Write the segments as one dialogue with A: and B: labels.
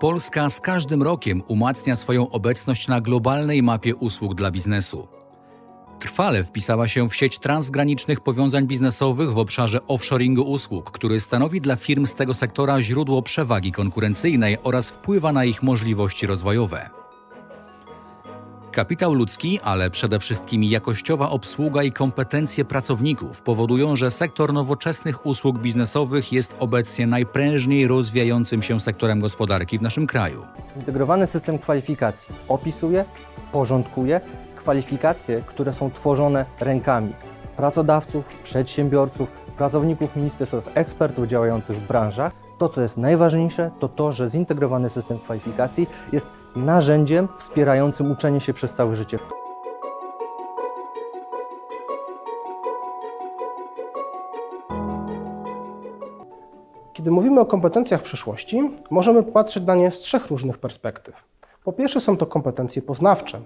A: Polska z każdym rokiem umacnia swoją obecność na globalnej mapie usług dla biznesu. Trwale wpisała się w sieć transgranicznych powiązań biznesowych w obszarze offshoringu usług, który stanowi dla firm z tego sektora źródło przewagi konkurencyjnej oraz wpływa na ich możliwości rozwojowe. Kapitał ludzki, ale przede wszystkim jakościowa obsługa i kompetencje pracowników powodują, że sektor nowoczesnych usług biznesowych jest obecnie najprężniej rozwijającym się sektorem gospodarki w naszym kraju.
B: Zintegrowany system kwalifikacji opisuje, porządkuje kwalifikacje, które są tworzone rękami pracodawców, przedsiębiorców, pracowników ministerstw oraz ekspertów działających w branżach. To, co jest najważniejsze, to to, że zintegrowany system kwalifikacji jest narzędziem wspierającym uczenie się przez całe życie.
C: Kiedy mówimy o kompetencjach przyszłości, możemy patrzeć na nie z trzech różnych perspektyw. Po pierwsze, są to kompetencje poznawcze,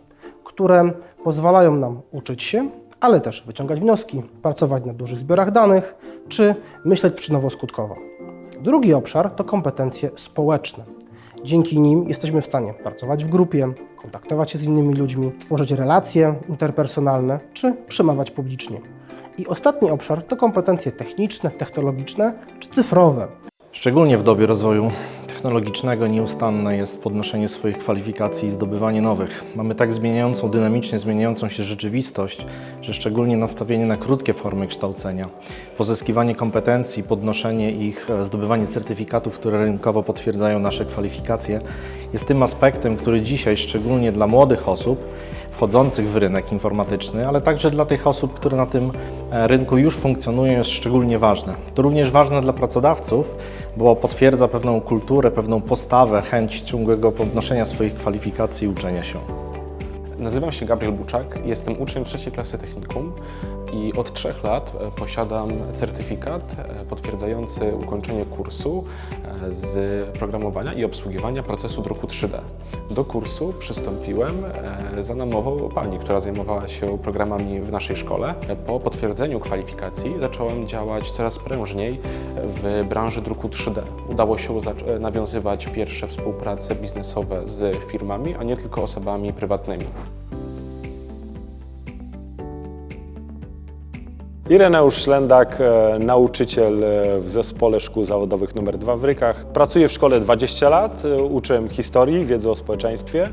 C: które pozwalają nam uczyć się, ale też wyciągać wnioski, pracować na dużych zbiorach danych czy myśleć przyczynowo-skutkowo. Drugi obszar to kompetencje społeczne. Dzięki nim jesteśmy w stanie pracować w grupie, kontaktować się z innymi ludźmi, tworzyć relacje interpersonalne czy przemawiać publicznie. I ostatni obszar to kompetencje techniczne, technologiczne czy cyfrowe.
D: Szczególnie w dobie rozwoju technologicznego nieustanne jest podnoszenie swoich kwalifikacji i zdobywanie nowych. Mamy tak zmieniającą, dynamicznie zmieniającą się rzeczywistość, że szczególnie nastawienie na krótkie formy kształcenia, pozyskiwanie kompetencji, podnoszenie ich, e, zdobywanie certyfikatów, które rynkowo potwierdzają nasze kwalifikacje, jest tym aspektem, który dzisiaj, szczególnie dla młodych osób, wchodzących w rynek informatyczny, ale także dla tych osób, które na tym rynku już funkcjonują, jest szczególnie ważne. To również ważne dla pracodawców, bo potwierdza pewną kulturę, pewną postawę, chęć ciągłego podnoszenia swoich kwalifikacji i uczenia się.
E: Nazywam się Gabriel Buczak, jestem uczniem trzeciej klasy technikum i od trzech lat e, posiadam certyfikat e, potwierdzający ukończenie kursu e, z programowania i obsługiwania procesu druku 3D. Do kursu przystąpiłem za namową pani, która zajmowała się programami w naszej szkole. Po potwierdzeniu kwalifikacji zacząłem działać coraz prężniej w branży druku 3D. Udało się nawiązywać pierwsze współprace biznesowe z firmami, a nie tylko osobami prywatnymi.
F: Ireneusz Szlendak, e, nauczyciel e, w zespole szkół zawodowych nr 2 w Rykach. Pracuję w szkole 20 lat, e, uczę historii, wiedzy o społeczeństwie,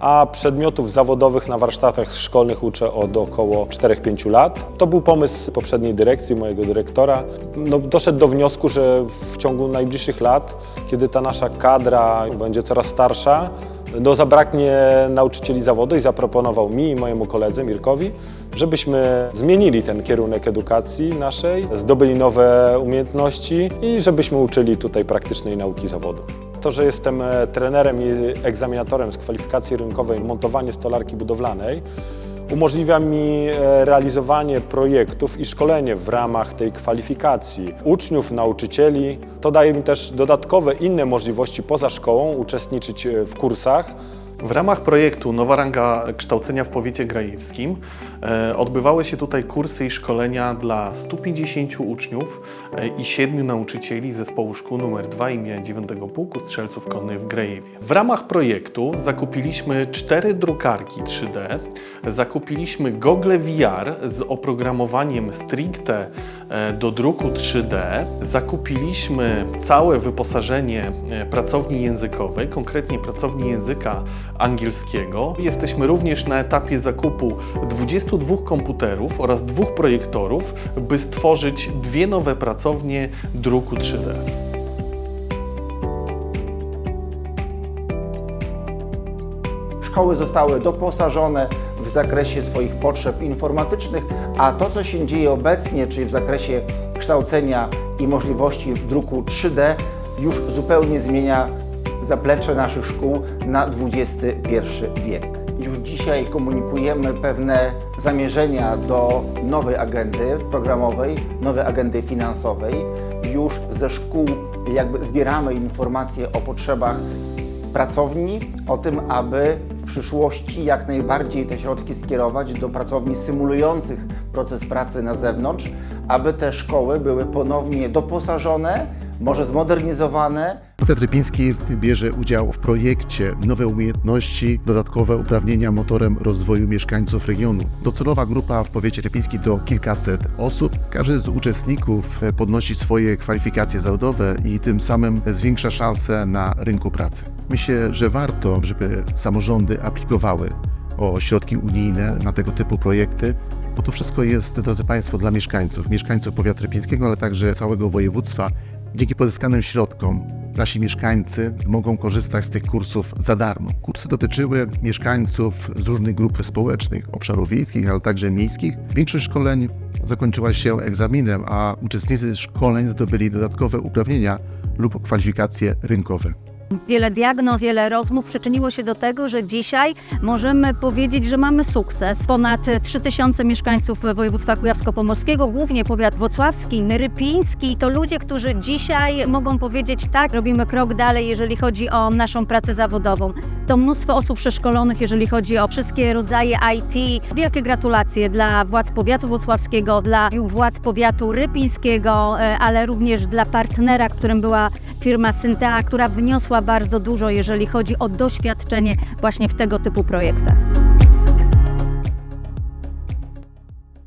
F: a przedmiotów zawodowych na warsztatach szkolnych uczę od około 4-5 lat. To był pomysł poprzedniej dyrekcji, mojego dyrektora. No, doszedł do wniosku, że w ciągu najbliższych lat, kiedy ta nasza kadra będzie coraz starsza, no, zabraknie nauczycieli zawodu i zaproponował mi i mojemu koledze Mirkowi, żebyśmy zmienili ten kierunek edukacji naszej, zdobyli nowe umiejętności i żebyśmy uczyli tutaj praktycznej nauki zawodu. To, że jestem e, trenerem i egzaminatorem z kwalifikacji rynkowej montowanie stolarki budowlanej, umożliwia mi e, realizowanie projektów i szkolenie w ramach tej kwalifikacji uczniów, nauczycieli. To daje mi też dodatkowe inne możliwości poza szkołą uczestniczyć e, w kursach,
G: W ramach projektu Nowa Ranga Kształcenia w Powiecie Grajewskim e, odbywały się tutaj kursy i szkolenia dla 150 uczniów e, i 7 nauczycieli zespołu szkół nr 2 imienia 9 Pułku Strzelców Konnych w Grajewie. W ramach projektu zakupiliśmy cztery drukarki 3D, zakupiliśmy gogle VR z oprogramowaniem stricte do druku 3D, zakupiliśmy całe wyposażenie e, pracowni językowej, konkretnie pracowni języka angielskiego. Jesteśmy również na etapie zakupu 22 komputerów oraz dwóch projektorów, by stworzyć dwie nowe pracownie druku 3D.
H: Szkoły zostały doposażone w zakresie swoich potrzeb informatycznych, a to, co się dzieje obecnie, czyli w zakresie kształcenia i możliwości druku 3D, już zupełnie zmienia zaplecze naszych szkół na XXI wiek. Już dzisiaj komunikujemy pewne zamierzenia do nowej agendy programowej, nowej agendy finansowej. Już ze szkół jakby zbieramy informacje o potrzebach pracowni, o tym, aby przyszłości jak najbardziej te środki skierować do pracowni symulujących proces pracy na zewnątrz, aby te szkoły były ponownie doposażone, może zmodernizowane,
I: Powiat Rypiński bierze udział w projekcie Nowe Umiejętności, Dodatkowe Uprawnienia motorem rozwoju mieszkańców regionu. Docelowa grupa w powiecie rypińskim to kilkaset osób. Każdy z uczestników podnosi swoje kwalifikacje zawodowe i tym samym zwiększa szanse na rynku pracy. Myślę, że warto, żeby samorządy aplikowały o środki unijne na tego typu projekty, bo to wszystko jest, drodzy Państwo, dla mieszkańców, mieszkańców powiatu rypińskiego, ale także całego województwa. Dzięki pozyskanym środkom nasi mieszkańcy mogą korzystać z tych kursów za darmo. Kursy dotyczyły mieszkańców z różnych grup społecznych, obszarów wiejskich, ale także miejskich. Większość szkoleń zakończyła się egzaminem, a uczestnicy szkoleń zdobyli dodatkowe uprawnienia lub kwalifikacje rynkowe.
J: Wiele diagnoz, wiele rozmów przyczyniło się do tego, że dzisiaj możemy powiedzieć, że mamy sukces. Ponad 3000 mieszkańców województwa kujawsko-pomorskiego, głównie powiat włocławski, rypiński, to ludzie, którzy dzisiaj mogą powiedzieć tak, robimy krok dalej, jeżeli chodzi o naszą pracę zawodową. To mnóstwo osób przeszkolonych, jeżeli chodzi o wszystkie rodzaje IT. Wielkie gratulacje dla władz powiatu włocławskiego, dla władz powiatu rypińskiego, e, ale również dla partnera, którym była firma Syntea, która wniosła bardzo dużo, jeżeli chodzi o doświadczenie właśnie w tego typu projektach.